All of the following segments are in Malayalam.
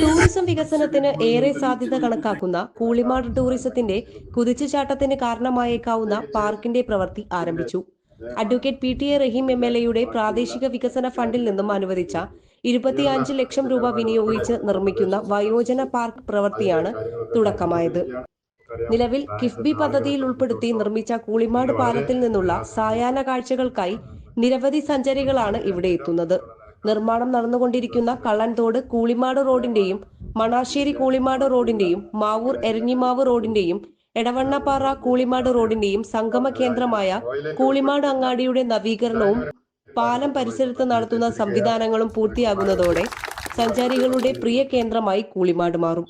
ടൂറിസം വികസനത്തിന് ഏറെ സാധ്യത കണക്കാക്കുന്ന കൂളിമാട് ടൂറിസത്തിന്റെ കുതിച്ചുചാട്ടത്തിന് കാരണമായേക്കാവുന്ന പാർക്കിന്റെ പ്രവൃത്തി ആരംഭിച്ചു. Advocate P T A Rahim M L എയുടെ പ്രാദേശിക വികസന ഫണ്ടിൽ നിന്നും അനുവദിച്ച ഇരുപത്തിയഞ്ച് ലക്ഷം രൂപ വിനിയോഗിച്ച് നിർമ്മിക്കുന്ന വയോജന പാർക്ക് പ്രവൃത്തിയാണ് തുടക്കമായത്. നിലവിൽ കിഫ്ബി പദ്ധതിയിൽ ഉൾപ്പെടുത്തി നിർമ്മിച്ച കൂളിമാട് പാലത്തിൽ നിന്നുള്ള സായാഹ്ന കാഴ്ചകൾക്കായി നിരവധി സഞ്ചാരികളാണ് ഇവിടെ എത്തുന്നത്. നിർമ്മാണം നടന്നുകൊണ്ടിരിക്കുന്ന കള്ളൻതോട് കൂളിമാട് റോഡിന്റെയും മണാശ്ശേരി കൂളിമാട് റോഡിന്റെയും മാവൂർ എരഞ്ഞിമാവ് റോഡിന്റെയും എടവണ്ണപ്പാറ കൂളിമാട് റോഡിന്റെയും സംഗമ കേന്ദ്രമായ കൂളിമാട് അങ്ങാടിയുടെ നവീകരണവും പാലം പരിസരത്ത് നടത്തുന്ന സംവിധാനങ്ങളും പൂർത്തിയാകുന്നതോടെ സഞ്ചാരികളുടെ പ്രിയ കേന്ദ്രമായി കൂളിമാട് മാറും.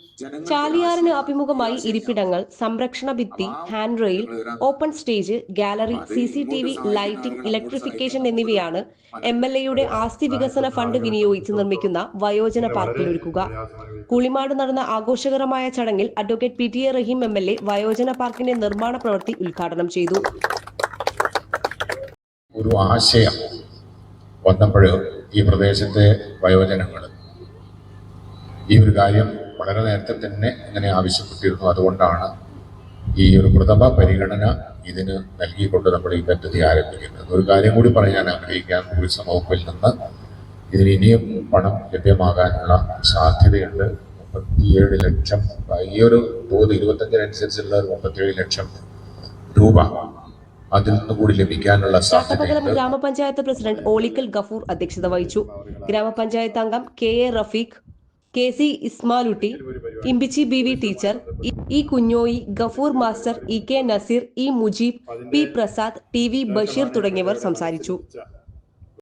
ചാലിയാറിന് അഭിമുഖമായി ഇരിപ്പിടങ്ങൾ സംരക്ഷണ ഭിത്തി hand rail open stage gallery C C T V lighting electrification എന്നിവയാണ് എം എൽ എയുടെ ആസ്തി വികസന ഫണ്ട് വിനിയോഗിച്ച് നിർമ്മിക്കുന്ന വയോജന പാർക്കിൽ ഒരുക്കുക കൂളിമാട് നടന്ന ആഘോഷകരമായ ചടങ്ങിൽ advocate P T A Rahim M L A വയോജന പാർക്കിന്റെ നിർമ്മാണ പ്രവൃത്തി ഉദ്ഘാടനം ചെയ്തു. ഒരു ആശയം വന്നപ്പോൾ ഈ പ്രദേശത്തെ വയോജനങ്ങൾ ഈ ഒരു കാര്യം വളരെ നേരത്തെ തന്നെ ഇങ്ങനെ ആവശ്യപ്പെട്ടിരുന്നു. അതുകൊണ്ടാണ് ഈ ഒരു പ്രഥമ പരിഗണന ഇതിന് നൽകിക്കൊണ്ട് നമ്മൾ ഈ പദ്ധതി ആരംഭിക്കുന്നത്. ഒരു കാര്യം കൂടി പറയാൻ ആഗ്രഹിക്കാം. ടൂറിസം വകുപ്പിൽ നിന്ന് ഇതിന് ഇനിയും പണം ലഭ്യമാകാനുള്ള സാധ്യതയുണ്ട്. മുപ്പത്തിയേഴ് ലക്ഷം ഈ ഒരു തോത് ഇരുപത്തഞ്ചിനനുസരിച്ചുള്ള ഒരു മുപ്പത്തിയേഴ് ലക്ഷം രൂപ അതിൽ നിന്ന് കൂടി ലഭിക്കാനുള്ള സാധ്യത ഗ്രാമപഞ്ചായത്ത് പ്രസിഡന്റ് ഓളിക്കൽ ഗഫൂർ അധ്യക്ഷത വഹിച്ചു. ഗ്രാമപഞ്ചായത്ത് അംഗം K A Rafeeq K C Ismalutty Imbichi B V teacher E Kunhoyi Gafoor master E K Naseer E Mujeeb P Prasad T V Basheer തുടങ്ങിയവർ സംസാരിച്ചു.